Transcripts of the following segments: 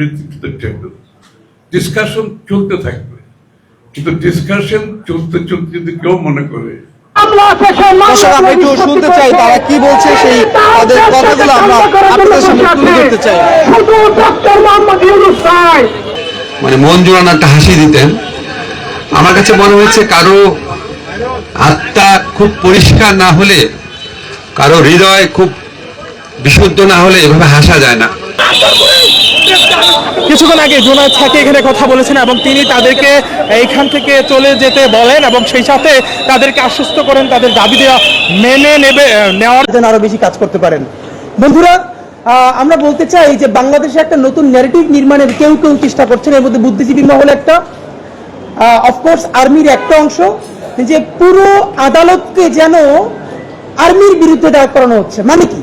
নেতৃত্ব চাইবে ডিসকাশন চলতে থাকবে। কিন্তু ডিসকাশন চলতে চলতে যদি কেউ মনে করে আমরা একটু শুনতে চাই তারা কি বলছে সেই তাদের কথাগুলো আমরা আপনাদের সামনে তুলে ধরতে চাই। মানে মন জোড়ানো একটা হাসি দিতেন। আমার কাছে মনে হয়েছে কারও আত্মা খুব পরিষ্কার না হলে কারও হৃদয় খুব বিশুদ্ধ না হলে এভাবে হাসা যায় না। কিছুক্ষণ আগে জোনায়দ সাকি এখানে কথা বলেছেন এবং তিনি তাদেরকে এইখান থেকে চলে যেতে বলেন এবং সেই সাথে তাদেরকে আশ্বস্ত করেন, তাদের দাবি দেওয়া মেনে নেবে নেওয়ার যেন আরও বেশি কাজ করতে পারেন। বন্ধুরা আমরা বলতে চাই যে বাংলাদেশে একটা নতুন ন্যারেটিভ নির্মাণের কেউ কেউ চেষ্টা করছেন। এর মধ্যে বুদ্ধিজীবী মহল একটা অফকোর্স আর্মির একটা অংশ। যে পুরো আদালতকে যেন আর্মির বিরুদ্ধে দাঁড় করানো হচ্ছে। মানে কি?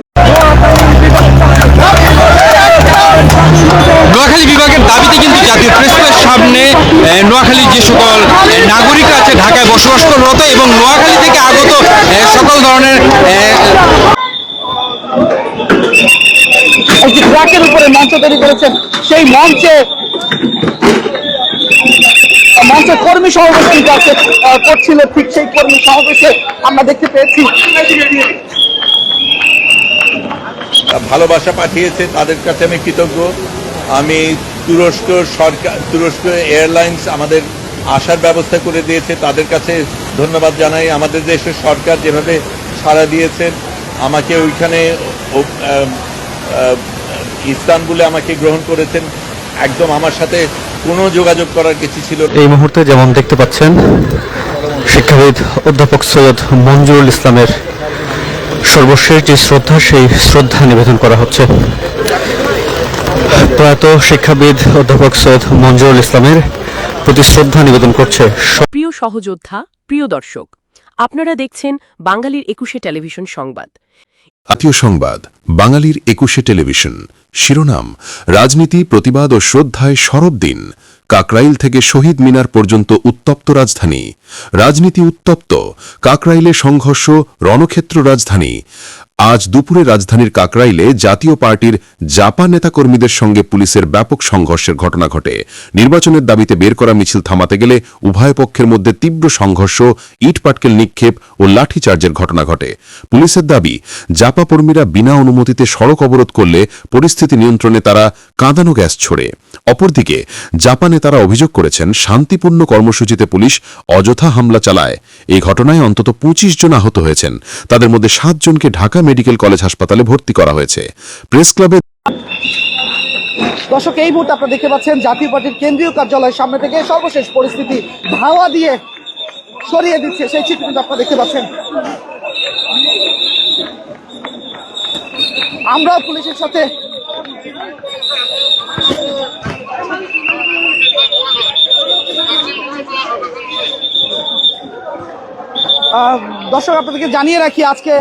নোয়াখালী বিভাগের দাবিতে কিন্তু জাতীয় প্রেস ক্লাবের সামনে নোয়াখালীর যে সকল নাগরিক আছে, ঢাকায় বসবাস করত এবং নোয়াখালী থেকে আগত সকল ধরনের ট্রাকের উপরে মঞ্চ তৈরি করেছেন, সেই মঞ্চে মঞ্চে কর্মী সমাবেশ করছিল ঠিক সেই কর্মী সমাবেশে আমরা দেখতে পেয়েছি। ভালোবাসা পাঠিয়েছে, তাদের কাছে আমি কৃতজ্ঞ। আমি তুরস্ক সরকার, তুরস্ক এয়ারলাইন্স আমাদের আসার ব্যবস্থা করে দিয়েছে। তাদের কাছে ধন্যবাদ জানাই। আমাদের দেশের সরকার যেভাবে সাড়া দিয়েছেন, আমাকে ওইখানে ইস্তানবুলে আমাকে গ্রহণ করেছেন। একদম আমার সাথে কোনো যোগাযোগ করার কিছু ছিল এই মুহূর্তে যেমন দেখতে পাচ্ছেন, শিক্ষাবিদ অধ্যাপক সৈয়দ মঞ্জুরুল ইসলামের সর্বশেষ যে শ্রদ্ধা সেই শ্রদ্ধা নিবেদন করা হচ্ছে। প্রয়াত শিক্ষাবিদ অধ্যাপক সৈয়দ মঞ্জুরুল ইসলামের প্রতি শ্রদ্ধা নিবেদন করছে। প্রিয় সহযোদ্ধা প্রিয় দর্শক আপনারা দেখছেন বাঙালির একুশে টেলিভিশন সংবাদ। জাতীয় সংবাদ বাঙালির একুশে টেলিভিশন। শিরোনাম রাজনীতি প্রতিবাদ ও শ্রদ্ধায় শরৎ দিন। কাকরাইল থেকে শহীদ মিনার পর্যন্ত উত্তপ্ত রাজধানী। রাজনীতি উত্তপ্ত, কাকরাইলে সংঘর্ষ, রণক্ষেত্র রাজধানী। আজ দুপুরে রাজধানীর কাকরাইলে জাতীয় পার্টির জাপান নেতাকর্মীদের সঙ্গে পুলিশের ব্যাপক সংঘর্ষের ঘটনা ঘটে। নির্বাচনের দাবিতে বের করা মিছিল থামাতে গেলে উভয় পক্ষের মধ্যে তীব্র সংঘর্ষ, ইট পাটকেল নিক্ষেপ ও লাঠিচার্জের ঘটনা ঘটে। পুলিশের দাবি, জাপা কর্মীরা বিনা অনুমতিতে সড়ক অবরোধ করলে পরিস্থিতি নিয়ন্ত্রণে তারা কাঁদানো গ্যাস ছোড়ে। অপরদিকে জাপানে তারা অভিযোগ করেছেন, শান্তিপূর্ণ কর্মসূচিতে পুলিশ অযথা হামলা চালায়। এই ঘটনায় অন্তত পঁচিশ জন আহত হয়েছেন। তাদের মধ্যে সাত জনকে ঢাকা মেডিকেল কলেজ হাসপাতালে ভর্তি করা হয়েছে। প্রেস ক্লাবে দর্শক, এই মুহূর্তে আপনারা দেখতে পাচ্ছেন জাতীয় পার্টির কেন্দ্রীয় কার্যালয়ের সামনে থেকে সর্বশেষ পরিস্থিতি ধাওয়া দিয়ে সরিয়ে দিচ্ছে সেই চিত্র কিন্তু আপনারা দেখতে পাচ্ছেন। আমরাও পুলিশের সাথে দর্শক, আপনাদেরকে জানিয়ে রাখি আজকে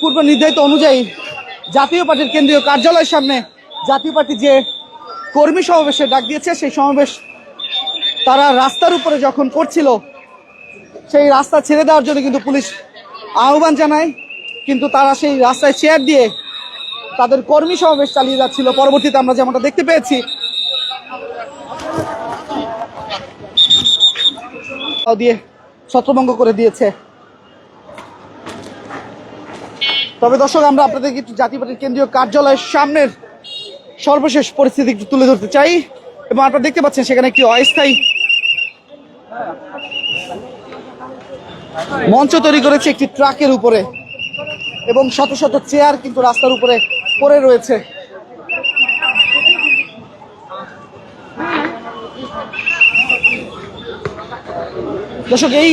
পূর্ব নির্ধারিত অনুযায়ী জাতীয় পার্টির কেন্দ্রীয় কার্যালয়ের সামনে জাতীয় পার্টি যে কর্মী সমাবেশে ডাক দিয়েছে, সেই সমাবেশ তারা রাস্তার উপরে যখন করছিল, সেই রাস্তা ছেড়ে দেওয়ার জন্য কিন্তু পুলিশ আহ্বান জানায়, কিন্তু তারা সেই রাস্তায় চেয়ার দিয়ে তাদের কর্মী সমাবেশ চালিয়ে যাচ্ছিল। পরবর্তীতে আমরা যেমনটা দেখতে পেয়েছি দিয়ে ছত্রভঙ্গ করে দিয়েছে। তবে দর্শক, আমরা আপনাদেরকে একটু জাতীয় পার্টির কেন্দ্রীয় কার্যালয়ের সামনের সর্বশেষ পরিস্থিতি একটু তুলে ধরতে চাই এবং আপনারা দেখতে পাচ্ছেন সেখানে একটি অস্থায়ী মঞ্চ তৈরি করেছে একটি ট্রাকের উপরে এবং শত শত চেয়ার কিন্তু রাস্তার উপরে পড়ে রয়েছে। দর্শক, এই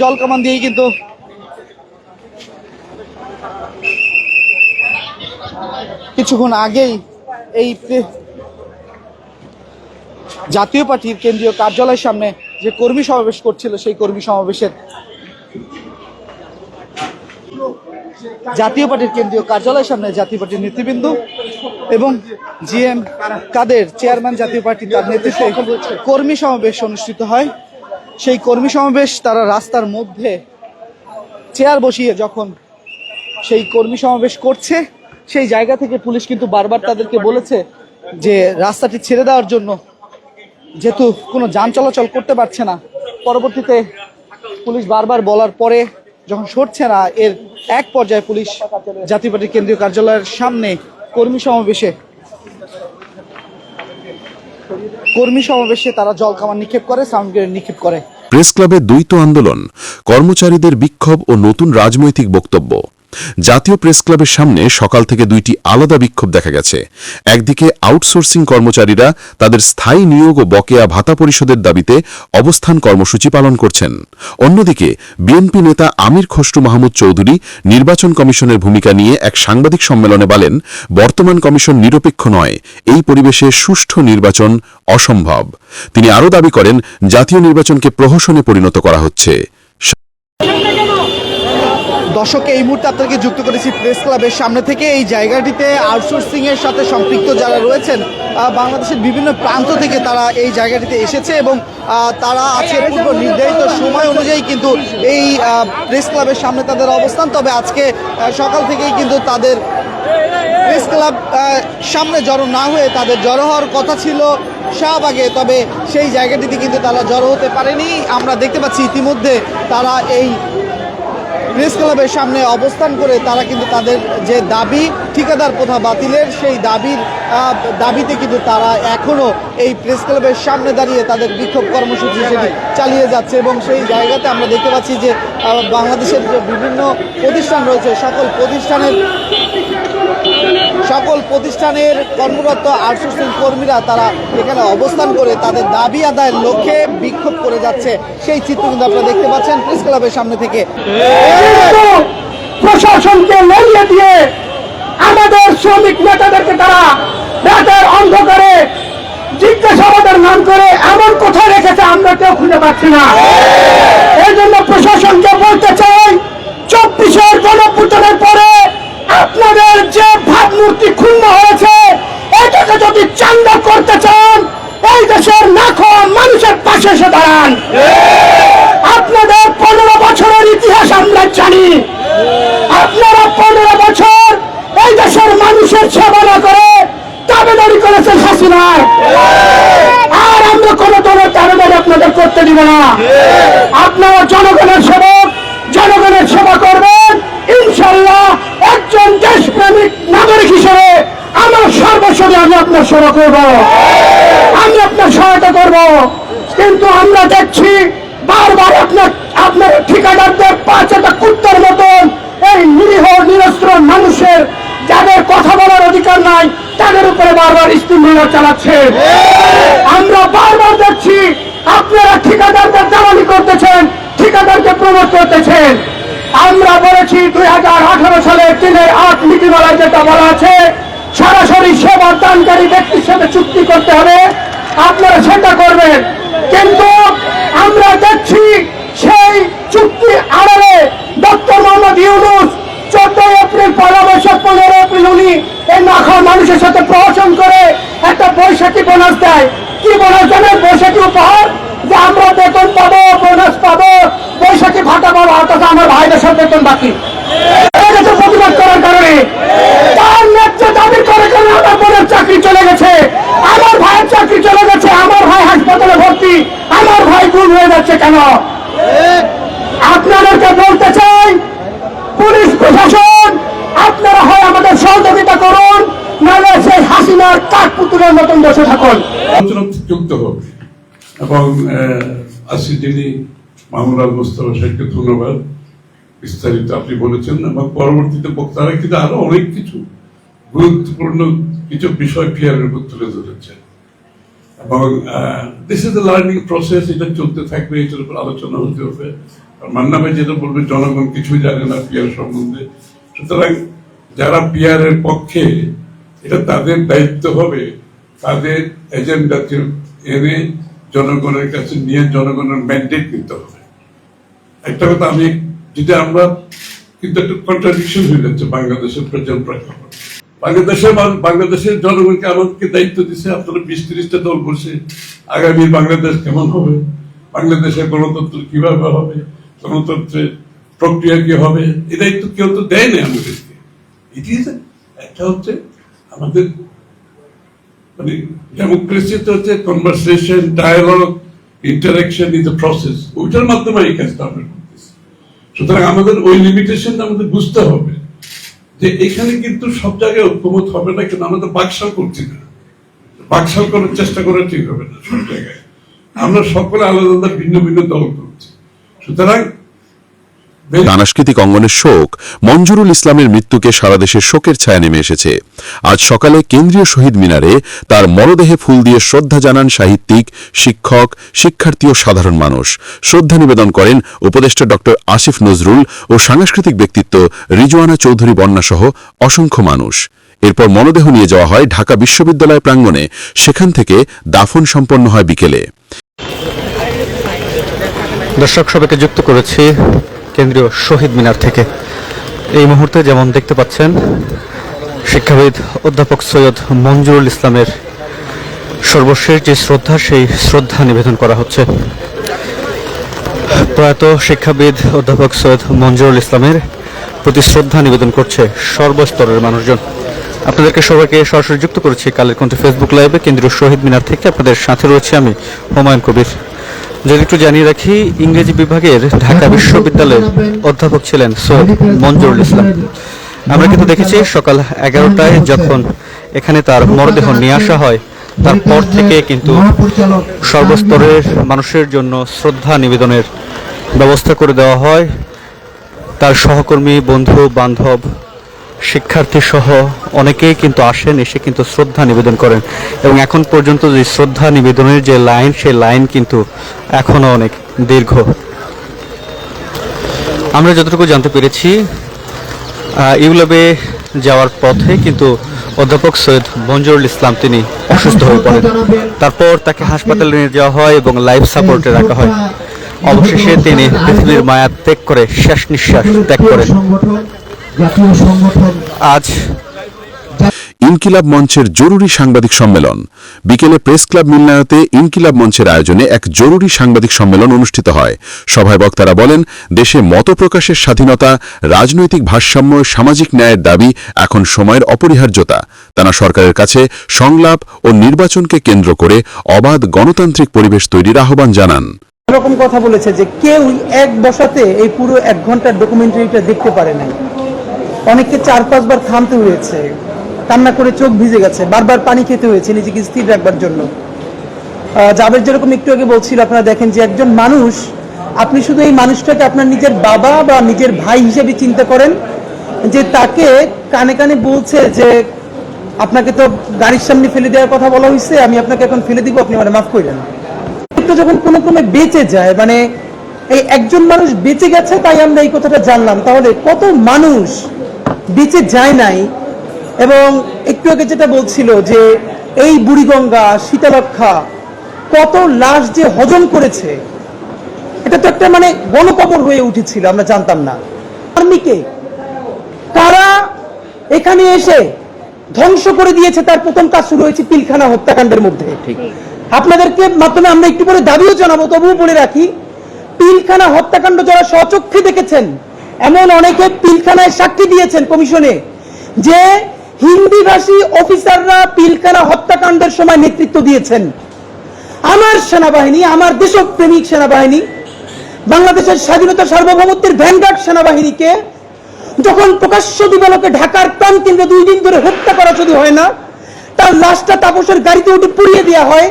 জল কামান দিয়েই কিন্তু কিছুক্ষণ আগেই এই জাতীয় পার্টির কেন্দ্রীয় কার্যালয়ের সামনে যে কর্মী সমাবেশ করছিল, সেই কর্মী সমাবেশের জাতীয় পার্টির কেন্দ্রীয় কার্যালয়ের সামনে জাতীয় পার্টির নেতৃবৃন্দ এবং জিএম কাদের, চেয়ারম্যান জাতীয় পার্টি তার নেতৃত্বে কর্মী সমাবেশ অনুষ্ঠিত হয়। সেই কর্মী সমাবেশ তারা রাস্তার মধ্যে চেয়ার বসিয়ে যখন সেই কর্মী সমাবেশ করছে, সেই জায়গা থেকে পুলিশ কিন্তু বারবার তাদেরকে বলেছে যে রাস্তাটি ছেড়ে দেওয়ার জন্য যেহেতু কোনো যান চলাচল করতে পারছে না। পরবর্তীতে পুলিশ বারবার বলার পরে যখন সরছে না, এর এক পর্যায়ে পুলিশ জাতীয় পার্টির কেন্দ্রীয় কার্যালয়ের সামনে কর্মী সমাবেশে কর্মী সমাবেশে তারা জল কামান নিক্ষেপ করে সাউন্ড নিক্ষেপ করে। প্রেস ক্লাবে দ্বৈত আন্দোলন, কর্মচারীদের বিক্ষোভ ও নতুন রাজনৈতিক বক্তব্য। জাতীয় প্রেস ক্লাবের সামনে সকাল থেকে দুইটি আলাদা বিক্ষোভ দেখা গেছে। একদিকে আউটসোর্সিং কর্মচারীরা তাদের স্থায়ী নিয়োগ ও বকেয়া ভাতা পরিশোধের দাবিতে অবস্থান কর্মসূচি পালন করছেন। অন্যদিকে বিএনপি নেতা আমির খসরু মাহমুদ চৌধুরী নির্বাচন কমিশনের ভূমিকা নিয়ে এক সাংবাদিক সম্মেলনে বলেন, বর্তমান কমিশন নিরপেক্ষ নয়। এই পরিবেশে সুষ্ঠু নির্বাচন অসম্ভব। তিনি আরও দাবি করেন, জাতীয় নির্বাচনকে প্রহসনে পরিণত করা হচ্ছে। দর্শককে এই মুহূর্তে আপনাদেরকে যুক্ত করেছি প্রেস ক্লাবের সামনে থেকে। এই জায়গাটিতে আউটসোর্সিং এর সাথে সম্পৃক্ত যারা রয়েছেন বাংলাদেশের বিভিন্ন প্রান্ত থেকে তারা এই জায়গাটিতে এসেছে এবং তারা আছে পূর্ব নির্ধারিত সময় অনুযায়ী কিন্তু এই প্রেস ক্লাবের সামনে তাদের অবস্থান। তবে আজকে সকাল থেকেই কিন্তু তাদের প্রেস ক্লাব সামনে জড়ো না হয়ে তাদের জড়ো হওয়ার কথা ছিল শাহবাগে। তবে সেই জায়গাটিতে কিন্তু তারা জড়ো হতে পারেনি। আমরা দেখতে পাচ্ছি ইতিমধ্যে তারা এই প্রেস ক্লাবের সামনে অবস্থান করে তারা কিন্তু তাদের যে দাবি, ঠিকাদার প্রথা বাতিলের সেই দাবির দাবিতে কিন্তু তারা এখনও এই প্রেস ক্লাবের সামনে দাঁড়িয়ে তাদের বিক্ষোভ কর্মসূচি সেটি চালিয়ে যাচ্ছে এবং সেই জায়গাতে আমরা দেখতে পাচ্ছি যে বাংলাদেশের যে বিভিন্ন প্রতিষ্ঠান রয়েছে, সকল প্রতিষ্ঠানের সকল প্রতিষ্ঠানের কর্মরত আউটসোর্সিং কর্মীরা তারা এখানে অবস্থান করে তাদের দাবি আদায়ের লক্ষ্যে বিক্ষোভ করে যাচ্ছে। সেই চিত্র কিন্তু আপনারা দেখতে পাচ্ছেন প্রেস ক্লাবের সামনে থেকে। প্রশাসনকে লড়িয়ে দিয়ে আমাদের শ্রমিক নেতাদেরকে তারা রাতের অন্ধকারে জিজ্ঞাসাবাদের নাম করে এমন কোথায় রেখেছে আমরা কেউ খুঁজে পাচ্ছি না। এই জন্য প্রশাসনকে বলতে চাই চব্বিশের গণপুতনের পরে আপনাদের যে ভাবমূর্তি ক্ষুণ্ণ হয়েছে, এটাকে যদি চাঙ্গা করতে চান, এই দেশের নাখন মানুষের পাশে এসে দাঁড়ান। আপনাদের পনেরো বছরের ইতিহাস আমরা জানি। আপনারা পনেরো বছর এই দেশের মানুষের সেবা না করে দাবেদারি করেছেন হাসিনার আর আমরা কোনো ধরনের দাবেদারি আপনাদের করতে দিব না। আপনারা জনগণের সেবক, জনগণের সেবা করবেন। ইনশাল্লাহ একজন দেশপ্রেমিক নাগরিক হিসেবে আমার সর্বস্বরে আমি আপনার সেবা করব। আমি আপনার সহায়তা করব। কিন্তু আমরা দেখছি বারবার আপনার আপনার ঠিকাদারদের পাঁচ একটা কুত্তার মতন এই নিরীহ, নিরস্ত্র মানুষের, যাদের কথা বলার অধিকার নাই, তাদের উপরে বারবার স্টিমুলার চালাচ্ছে। আমরা বারবার দেখছি আপনারা ঠিকাদারদের দালালি করতেছেন, ঠিকাদারকে প্রমোট করতেছেন। আমরা বলেছি দুই হাজার আঠারো সালে তিনের আট নীতিমালায় যেটা বলা আছে, সরাসরি সেবা দানকারী ব্যক্তির সাথে চুক্তি করতে হবে। আপনারা সেটা করবেন। কিন্তু আমরা দেখছি সেই চুক্তি আড়ালে ডক্টর মোহাম্মদ ইউনুস চোদ্দই এপ্রিল, পয়লা বৈশাখ পনেরো এপ্রিল উনি এই নাখা মানুষের সাথে প্রহসন করে একটা বৈশাখী বোনাস দেয়। কি বোনাস দেবেন বৈশাখী উপহার যে আমরা বেতন পাবো, বোনাস পাবো। বৈশাখী ভাতা পাবো অথচ আমার ভাইদের সব বাকি। প্রতিবাদ করার কারণে তার ন্যায্য দাবি করে আমার বোনের চাকরি চলে গেছে? আমার ভাইয়ের চাকরি চলে গেছে, আমার ভাই হাসপাতালে ভর্তি, আমার ভাই গুম হয়ে যাচ্ছে কেন? আপনাদেরকে বলতে চাই, পুলিশ প্রশাসন, আপনারা হয় আমাদের সহযোগিতা করুন, নাহলে সেই হাসিনার কাঠ পুতুলের মতন বসে থাকুন। চলতে হবে এবং আজকে যিনি মামুন আল মোস্তফা সাহেবকে ধন্যবাদ। বিস্তারিত আপনি বলেছেন এবং পরবর্তীতে বক্তারা কিন্তু আরও অনেক কিছু গুরুত্বপূর্ণ কিছু বিষয় পিয়ারের উপর তুলে ধরেছেন। এবং this is the learning process এটা চলতে থাকবে, এটার উপর আলোচনা হতে হবে। মান্না ভাই যেটা বলবে, জনগণ কিছুই জানে না পিয়ার সম্বন্ধে। সুতরাং যারা পিয়ারের পক্ষে, এটা তাদের দায়িত্ব হবে, তাদের এজেন্ডাতে এনে জনগণের কাছে নিয়ে জনগণের ম্যান্ডেট নিতে হবে। একটা কথা আমি যেটা আমরা, কিন্তু একটা কন্ট্রাডিকশন হয়ে যাচ্ছে বাংলাদেশের প্রেজেন্ট প্রেক্ষাপট। বাংলাদেশের বাংলাদেশের জনগণকে আমাদেরকে দায়িত্ব দিচ্ছে আপনারা বিশ তিরিশটা দল বসে আগামী বাংলাদেশ কেমন হবে, বাংলাদেশের গণতন্ত্র কীভাবে হবে, গণতন্ত্রের প্রক্রিয়া কি হবে এই দায়িত্ব কেউ তো দেয় না আমাদেরকে। ইজ একটা হচ্ছে আমাদের মানে ডেমোক্রেসি তো হচ্ছে conversation dialogue interaction is the process ওইটার মাধ্যমে এই কাজটা আমরা করতেছি। সুতরাং আমাদের ওই লিমিটেশন আমাদের বুঝতে হবে যে এখানে কিন্তু সব জায়গায় ঐক্যমত হবে না, কিন্তু আমরা তো বাকশাল করছি না। বাকশাল করার চেষ্টা করা ঠিক হবে না সব জায়গায়। আমরা সকলে আলাদা আলাদা ভিন্ন ভিন্ন দল করছি। সুতরাং সাংস্কৃতিক অঙ্গনের শোক মঞ্জুরুল ইসলামের মৃত্যুকে সারা দেশে শোকের ছায়া নেমে এসেছে। আজ সকালে কেন্দ্রীয় শহীদ মিনারে তার মরদেহে ফুল দিয়ে শ্রদ্ধা জানান সাহিত্যিক শিক্ষক শিক্ষার্থী ও সাধারণ মানুষ। শ্রদ্ধা নিবেদন করেন উপদেষ্টা ড. আসিফ নজরুল ও সাংস্কৃতিক ব্যক্তিত্ব রিজওয়ানা চৌধুরী বন্যাসহ অসংখ্য মানুষ। এরপর মরদেহ নিয়ে যাওয়া হয় ঢাকা বিশ্ববিদ্যালয় প্রাঙ্গণে। সেখান থেকে দাফন সম্পন্ন হয় বিকেলে। দর্শক সবাইকে যুক্ত করেছি কেন্দ্রীয় শহীদ মিনার থেকে। এই মুহূর্তে যেমন দেখতে পাচ্ছেন, শিক্ষাবিদ অধ্যাপক সৈয়দ মঞ্জুরুল ইসলামের সর্বশেষ যে শ্রদ্ধা, সেই শ্রদ্ধা নিবেদন করা হচ্ছে। প্রয়াত শিক্ষাবিদ অধ্যাপক সৈয়দ মঞ্জুরুল ইসলামের প্রতি শ্রদ্ধা নিবেদন করছে সর্বস্তরের মানুষজন। আপনাদেরকে সবাইকে সরাসরি যুক্ত করেছি কালের কণ্ঠে ফেসবুক লাইভে কেন্দ্রীয় শহীদ মিনার থেকে। আপনাদের সাথে রয়েছে আমি হুমায়ুন কবির। যদি একটু জানিয়ে রাখি, ইংরেজি বিভাগের ঢাকা বিশ্ববিদ্যালয়ের অধ্যাপক ছিলেন সৈয়দ মঞ্জুরুল ইসলাম। আমরা কিন্তু দেখেছি সকাল এগারোটায় যখন এখানে তার মরদেহ নিয়ে আসা হয়, তারপর থেকে কিন্তু সর্বস্তরের মানুষের জন্য শ্রদ্ধা নিবেদনের ব্যবস্থা করে দেওয়া হয়। তার সহকর্মী, বন্ধু, বান্ধব শিক্ষার্থী সহ অনেকেই কিন্তু আসেন, এসে কিন্তু শ্রদ্ধা নিবেদন করেন। এবং এখন পর্যন্ত যে শ্রদ্ধা নিবেদনের যে লাইন, সেই লাইন কিন্তু এখনও অনেক দীর্ঘ। আমরা যতটুকু জানতে পেরেছি ইউলাবে যাওয়ার পথে কিন্তু অধ্যাপক সৈয়দ মঞ্জুরুল ইসলাম তিনি অসুস্থ হয়ে পড়েন। তারপর তাকে হাসপাতালে নিয়ে যাওয়া হয় এবং লাইফ সাপোর্টে রাখা হয়। অবশেষে তিনি পৃথিবীর মায়া ত্যাগ করে শেষ নিঃশ্বাস ত্যাগ করেন। আজ ইনকিলাব মঞ্চের জরুরি সাংবাদিক সম্মেলন। বিকেলে প্রেস ক্লাব মিলনায়তে ইনকিলাব মঞ্চের আয়োজনে এক জরুরি সাংবাদিক সম্মেলন অনুষ্ঠিত হয়। সভায় বক্তারা বলেন দেশে মত প্রকাশের স্বাধীনতা রাজনৈতিক ভারসাম্য সামাজিক ন্যায়ের দাবি এখন সময়ের অপরিহার্যতা। তারা সরকারের কাছে সংলাপ ও নির্বাচনকে কেন্দ্র করে অবাধ গণতান্ত্রিক পরিবেশ তৈরির আহ্বান জানান। এরকম কথা বলেছে যে কেউ এক বসাতে এই পুরো এক ঘণ্টার ডকুমেন্টারিটা দেখতে পারে নাই। অনেককে চার পাঁচবার থামতে হয়েছে। কান্না করে চোখ ভিজে গেছে। বারবার পানি খেতে হয়েছে, নিজেকে স্থির রাখবার জন্য। জাবের যেরকম একটু আগে বলছিল, আপনারা দেখেন যে একজন মানুষ, আপনি শুধু এই মানুষটাকে আপনার নিজের বাবা বা নিজের ভাই হিসেবে চিন্তা করেন যে তাকে কানে কানে বলছে যে, আপনাকে তো গাড়ির সামনে ফেলে দেওয়ার কথা বলা হয়েছে আমি আপনাকে এখন ফেলে দিব, আপনি মানে মাফ করেন তো যখন কোনো ক্রমে বেঁচে যায় মানে এই একজন মানুষ বেঁচে গেছে তাই আমরা এই কথাটা জানলাম, তাহলে কত মানুষ বেঁচে যায় নাই এবং একটু আগে যেটা বলছিল যে এই বুড়িগঙ্গা শীতলক্ষা কত লাশ যে হজম করেছে এটা তো একটা মানে গণকবর হয়ে উঠেছিল আমরা জানতাম না। আর্মিকে কারা এখানে এসে ধ্বংস করে দিয়েছে তার প্রথম কাজ শুরু হয়েছে পিলখানা হত্যাকাণ্ডের মধ্যে। ঠিক। আপনাদেরকে মাধ্যমে আমরা একটু পরে দাবিও জানাব তবুও বলে রাখি পিলখানা হত্যাকাণ্ড যারা স্বচক্ষে দেখেছেন এমন অনেকে পিলখানায় সাক্ষী দিয়েছেন কমিশনে, যে হিন্দিভাষী অফিসাররা পিলখানা হত্যাকাণ্ডের সময় নেতৃত্ব দিয়েছেন। আমার সেনাবাহিনী, আমার দেশপ্রেমিক সেনাবাহিনী, বাংলাদেশের স্বাধীনতা সার্বভৌমত্বের ভ্যানগার্ড সেনাবাহিনীকে যখন প্রকাশ্য দিবালোকে ঢাকার প্রাণ কেন্দ্রে দুই দিন ধরে হত্যা করা যদি হয় না, তার লাশটা তাপসের গাড়িতে উঠে পুড়িয়ে দেওয়া হয়,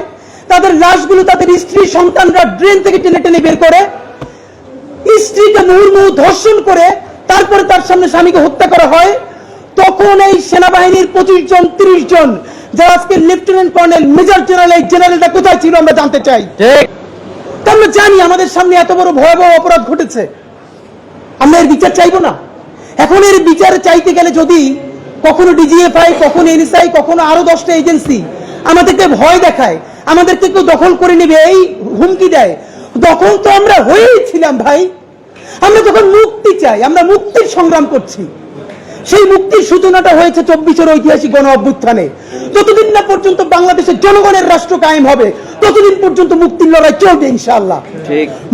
তাদের লাশগুলো তাদের স্ত্রী সন্তানরা ড্রেন থেকে টেনে টেনে বের করে স্ত্রীকে মুহুর্মুহু ধর্ষণ করে তারপরে তার সামনে স্বামীকে হত্যা করা হয় তখন এই সেনাবাহিনীর পঁচিশ জন তিরিশ জন যারা আজকে লেফটেন্যান্ট কর্নেল মেজর জেনারেল এই জেনারেলটা কোথায় ছিল আমরা জানতে চাই। আমরা জানি আমাদের সামনে এত বড় ভয়াবহ অপরাধ ঘটেছে। আমরা এর বিচার চাইব না। এখন এর বিচার চাইতে গেলে যদি কখনো ডিজিএফআই কখনো এনএসআই কখনো আরও দশটা এজেন্সি আমাদেরকে ভয় দেখায় আমাদেরকে কেউ দখল করে নেবে এই হুমকি দেয় দখল তো আমরা হয়েই ছিলাম ভাই। আমরা যখন মুক্তি চাই আমরা মুক্তির সংগ্রাম করছি। সেই মুক্তির সূচনাটা হয়েছে চব্বিশের ঐতিহাসিক গণ অভ্যুত্থানে। যতদিন না পর্যন্ত বাংলাদেশের জনগণের রাষ্ট্র কায়েম হবে ততদিন পর্যন্ত মুক্তির লড়াই চলবে ইনশাআল্লাহ।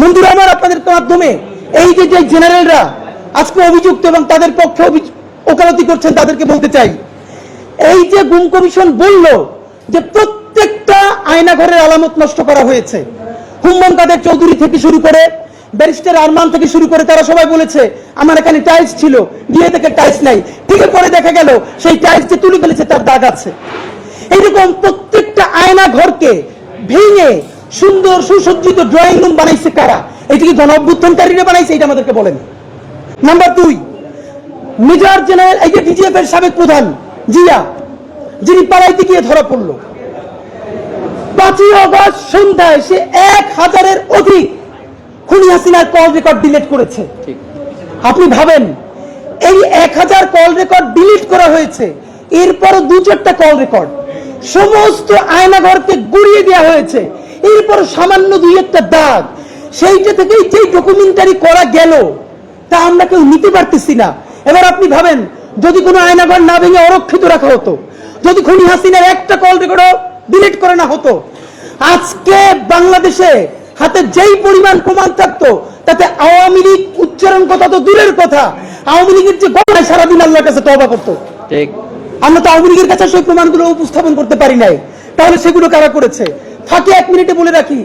বন্ধুরা আমার আপনাদের মাধ্যমে এই যে যে জেনারেলরা আজকে অভিযুক্ত এবং তাদের পক্ষে ওকালতি করছেন তাদেরকে বলতে চাই। এই যে গুম কমিশন বলল যে প্রত্যেকটা আয়নাঘরের আলামত নষ্ট করা হয়েছে হুম্মন কাদের চৌধুরী থেকে শুরু করে, ব্যারিস্টার আরমান থেকে শুরু করে, তারা সবাই বলেছে, আমার এখানে টাইলস ছিল, গিয়ে থেকে টাইলস নাই। ঠিক পরে দেখা গেল, সেই টাইলস যে তুলে ফেলেছে তার দাগ আছে। এইরকম প্রত্যেকটা আয়না ঘরকে ভেঙে সুন্দর সুসজ্জিত ড্রয়িং রুম বানাইছে কারা? এটা কি গণ অভ্যুত্থানকারীরা বানাইছে? এটা আমাদেরকে বলেন। নাম্বার দুই, মেজর জেনারেল, এই যে ডিজিএফ এর সাবেক প্রধান, জিয়া, যিনি পালাইতে গিয়ে ধরা পড়ল। পাঁচই অগস্ট সন্ধ্যায় সে এক হাজারের অধিক খুনি হাসিনার কল রেকর্ড ডিলিট করেছে। আপনি ভাবেন এই এক হাজার কল রেকর্ড ডিলিট করা হয়েছে এরপরও দু চারটা কল রেকর্ড সমস্ত আয়নাঘরকে গুড়িয়ে দেওয়া হয়েছে এরপর সামান্য দুই একটা দাগ সেইটা থেকেই যে ডকুমেন্টারি করা গেল তা আমরা কেউ নিতে পারতেছি না। এবার আপনি ভাবেন যদি কোনো আয়নাঘর না ভেঙে অরক্ষিত রাখা হতো যদি খুনি হাসিনার একটা কল রেকর্ডও ডিলিট করে না হতো। আজকে বাংলাদেশে হাতে যেই পরিমাণ প্রমাণ থাকতো তাতে আওয়ামী লীগ উচ্চারণ কথা তো দূরের কথা। আওয়ামী লীগের যে গণায় সারাদিন আল্লাহর কাছে তবা করতো। আমরা তো আওয়ামী লীগের কাছে সেই প্রমাণগুলো উপস্থাপন করতে পারি নাই। তাহলে সেগুলো কারা করেছে? ফাঁকে এক মিনিটে বলে রাখি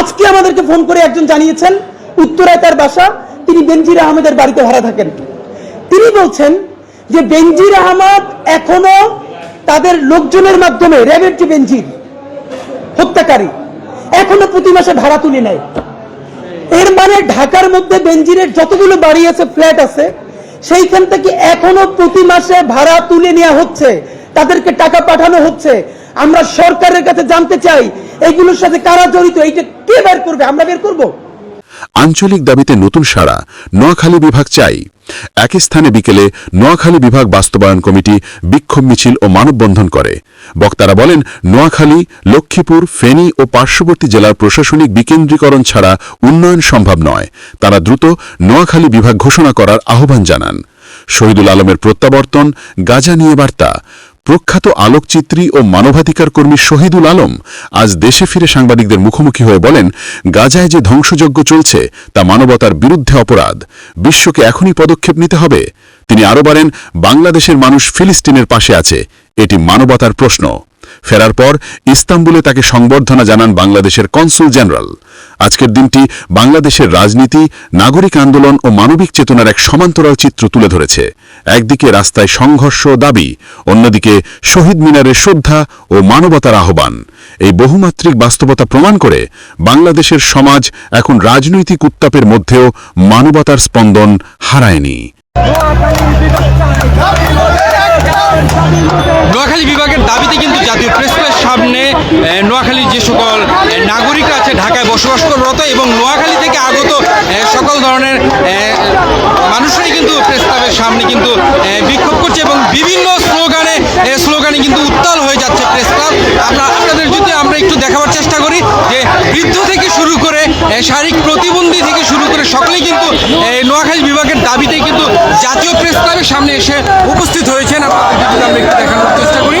আজকে আমাদেরকে ফোন করে একজন জানিয়েছেন উত্তরায় তার বাসা তিনি বেনজির আহমেদের বাড়িতে ভাড়া থাকেন। তিনি বলছেন যে বেনজির আহমদ এখনও তাদের লোকজনের মাধ্যমে র্যাবের যে হত্যাকারী, এখনও প্রতি মাসে ভাড়া তুলে নেয়। এর মানে ঢাকার মধ্যে বেনজিরের যতগুলো বাড়ি আছে, ফ্ল্যাট আছে, সেইখান থেকে এখনও প্রতি মাসে ভাড়া তুলে নেওয়া হচ্ছে। তাদেরকে টাকা পাঠানো হচ্ছে। আমরা সরকারের কাছে জানতে চাই এইগুলোর সাথে কারা জড়িত? এইটা কে বের করবে? আমরা বের করব? আঞ্চলিক দাবিতে নতুন সাড়া, নোয়াখালী বিভাগ চাই। একই স্থানে বিকেলে নোয়াখালী বিভাগ বাস্তবায়ন কমিটি বিক্ষোভ মিছিল ও মানববন্ধন করে। বক্তারা বলেন, নোয়াখালী, লক্ষ্মীপুর, ফেনী ও পার্শ্ববর্তী জেলার প্রশাসনিক বিকেন্দ্রীকরণ ছাড়া উন্নয়ন সম্ভব নয়। তারা দ্রুত নোয়াখালী বিভাগ ঘোষণা করার আহ্বান জানান। শহীদুল আলমের প্রত্যাবর্তন, গাজা নিয়ে বার্তা। প্রখ্যাত আলোকচিত্রী ও মানবাধিকার কর্মী শহীদুল আলম আজ দেশে ফিরে সাংবাদিকদের মুখোমুখি হয়ে বলেন, গাজায় যে ধ্বংসযজ্ঞ চলছে, তা মানবতার বিরুদ্ধে অপরাধ। বিশ্বকে এখনই পদক্ষেপ নিতে হবে। তিনি আরও বলেন, বাংলাদেশের মানুষ ফিলিস্তিনের পাশে আছে। এটি মানবতার প্রশ্ন। ফেরার পর ইস্তাম্বুলে তাকে সংবর্ধনা জানান বাংলাদেশের কনসুল জেনারেল। আজকের দিনটি বাংলাদেশের রাজনীতি, নাগরিক আন্দোলন ও মানবিক চেতনার এক সমান্তরাল চিত্র তুলে ধরেছে। একদিকে রাস্তায় সংঘর্ষ দাবি, অন্যদিকে শহীদ মিনারের শ্রদ্ধা ও মানবতার আহ্বান। এই বহুমাত্রিক বাস্তবতা প্রমাণ করে বাংলাদেশের সমাজ এখন রাজনৈতিক উত্তাপের মধ্যেও মানবতার স্পন্দন হারায়নি। নোয়াখালী বিভাগের দাবিতে কিন্তু জাতীয় প্রেস ক্লাবের সামনে নোয়াখালীর যে সকল নাগরিক আছে, ঢাকায় বসবাস করত এবং নোয়াখালী থেকে আগত সকল ধরনের মানুষরাই কিন্তু প্রেস ক্লাবের সামনে কিন্তু বিক্ষোভ করছে এবং বিভিন্ন স্লোগানে এ, স্লোগানে কিন্তু উত্তাল হয়ে যাচ্ছে প্রেস ক্লাব। আমরা আপনাদের যদি আমরা একটু দেখাবার চেষ্টা করি যে বৃদ্ধ থেকে শুরু করে শারীরিক প্রতিবন্ধী থেকে শুরু করে সকলেই কিন্তু এ, নোয়াখালী বিভাগের দাবিতে কিন্তু জাতীয় প্রেস ক্লাবের সামনে এসে উপস্থিত হয়েছেন। আপনাদের যদি আমরা একটু দেখানোর চেষ্টা করি।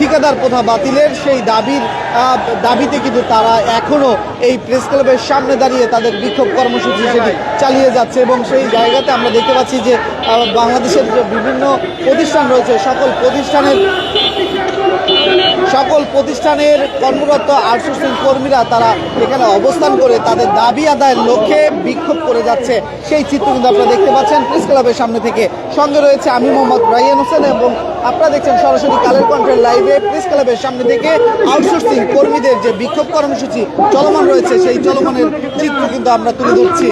ঠিকাদার প্রথা বাতিলের সেই দাবির দাবিতে কিন্তু তারা এখনও এই প্রেস ক্লাবের সামনে দাঁড়িয়ে তাদের বিক্ষোভ কর্মসূচি সেটি চালিয়ে যাচ্ছে এবং সেই জায়গাতে আমরা দেখতে পাচ্ছি যে বাংলাদেশের যে বিভিন্ন প্রতিষ্ঠান রয়েছে, সকল প্রতিষ্ঠানের সকল প্রতিষ্ঠানের কর্মরত আউটসোর্সিং কর্মীরা তারা এখানে অবস্থান করে তাদের দাবি আদায়ের লক্ষ্যে বিক্ষোভ করে যাচ্ছে। সেই চিত্র কিন্তু আপনারা দেখতে পাচ্ছেন। প্রেস ক্লাবের সামনে থেকে সঙ্গে রয়েছে আমি মোহাম্মদ রাইয়ান হোসেন এবং আপনারা দেখছেন সরাসরি কালের কণ্ঠের লাইভে। প্রেস ক্লাবের সামনে থেকে আউটসোর্সিং কর্মীদের যে বিক্ষোভ কর্মসূচি চলমান রয়েছে, সেই চলমানের চিত্র কিন্তু আমরা তুলে ধরছি।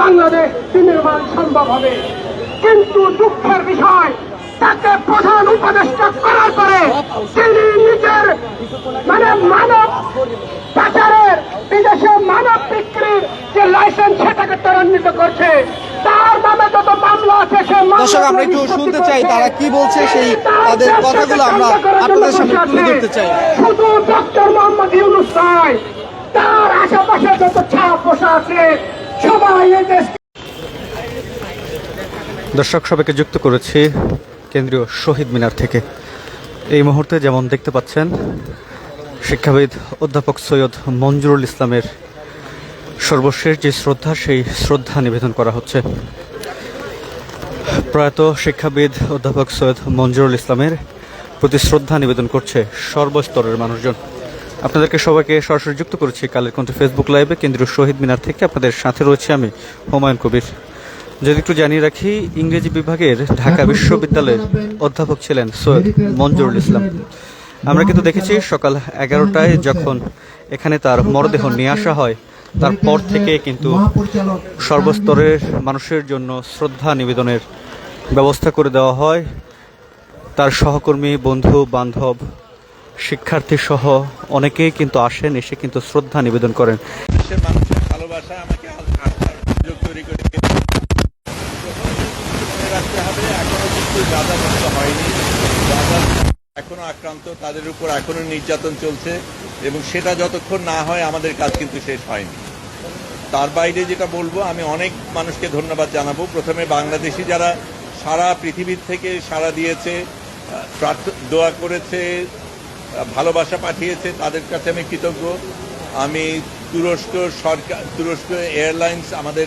বাংলাদেশ সম্ভব হবে। কিন্তু দুঃখের বিষয় তাকে প্রধান উপদেষ্টা করার পরে তিনি নিজের মানে মানব পাচারের বিদেশে মানব বিক্রির যে লাইসেন্স সেটাকে ত্বরান্বিত করছে। তার নামে যত মামলা আছে সে দর্শক আমরা একটু শুনতে চাই তারা কি বলছে সেই তাদের কথাগুলো আমরা আপনাদের সামনে তুলে ধরতে চাই। শুধু ডক্টর মোহাম্মদ ইউনুস নয় তার আশেপাশে যত ছাপ বসা আছে সবাই এই দেশ দর্শক, সবাইকে যুক্ত করেছি কেন্দ্রীয় শহীদ মিনার থেকে। এই মুহূর্তে যেমন দেখতে পাচ্ছেন, শিক্ষাবিদ অধ্যাপক সৈয়দ মঞ্জুরুল ইসলামের সর্বশেষ যে শ্রদ্ধা, সেই শ্রদ্ধা নিবেদন করা হচ্ছে। প্রয়াত শিক্ষাবিদ অধ্যাপক সৈয়দ মঞ্জুরুল ইসলামের প্রতি শ্রদ্ধা নিবেদন করছে সর্বস্তরের মানুষজন। আপনাদেরকে সবাইকে সরাসরি যুক্ত করেছি কালের কণ্ঠে ফেসবুক লাইভে কেন্দ্রীয় শহীদ মিনার থেকে আপনাদের সাথে রয়েছে আমি হুমায়ুন কবির। যদি একটু জানিয়ে রাখি, ইংরেজি বিভাগের ঢাকা বিশ্ববিদ্যালয়ের অধ্যাপক ছিলেন সৈয়দ মঞ্জুরুল ইসলাম। আমরা কিন্তু দেখেছি সকাল এগারোটায় যখন এখানে তার মরদেহ নিয়ে আসা হয়, তারপর থেকে কিন্তু সর্বস্তরের মানুষের জন্য শ্রদ্ধা নিবেদনের ব্যবস্থা করে দেওয়া হয়। তার সহকর্মী, বন্ধু, বান্ধব, শিক্ষার্থী সহ অনেকেই কিন্তু আসেন, এসে কিন্তু শ্রদ্ধা নিবেদন করেন। মানুষের ভালোবাসা আমাকে তৈরি করে দিয়েছে। মনে রাখতে হবে কিন্তু গাজামুক্ত হয়নি। গাজা এখনও আক্রান্ত, তাদের উপর এখনও নির্যাতন চলছে এবং সেটা যতক্ষণ না হয় আমাদের কাজ কিন্তু শেষ হয়নি। তার বাইরে যেটা বলব, আমি অনেক মানুষকে ধন্যবাদ জানাব। প্রথমে বাংলাদেশি যারা সারা পৃথিবীর থেকে সারা দিয়েছে দোয়া করেছে, ভালোবাসা পাঠিয়েছে, তাদের কাছে আমি কৃতজ্ঞ। আমি তুরস্ক সরকার, তুরস্ক এয়ারলাইন্স আমাদের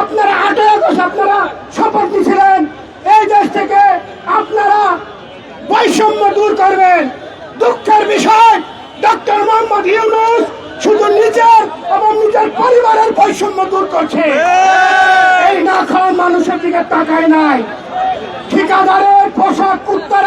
আপনারা আটই আগস্ট আপনারা শপথ নিয়েছিলেন এই দেশ থেকে আপনারা বৈষম্য দূর করবেন। দুঃখের বিষয় ডক্টর মোহাম্মদ ইউনুস শুধু নিজের এবং নিজের পরিবারের বৈষম্য দূর করছে। এই না খাওয়া মানুষের দিকে তাকায় নাই। ঠিকাদারের পোশাক কুত্তার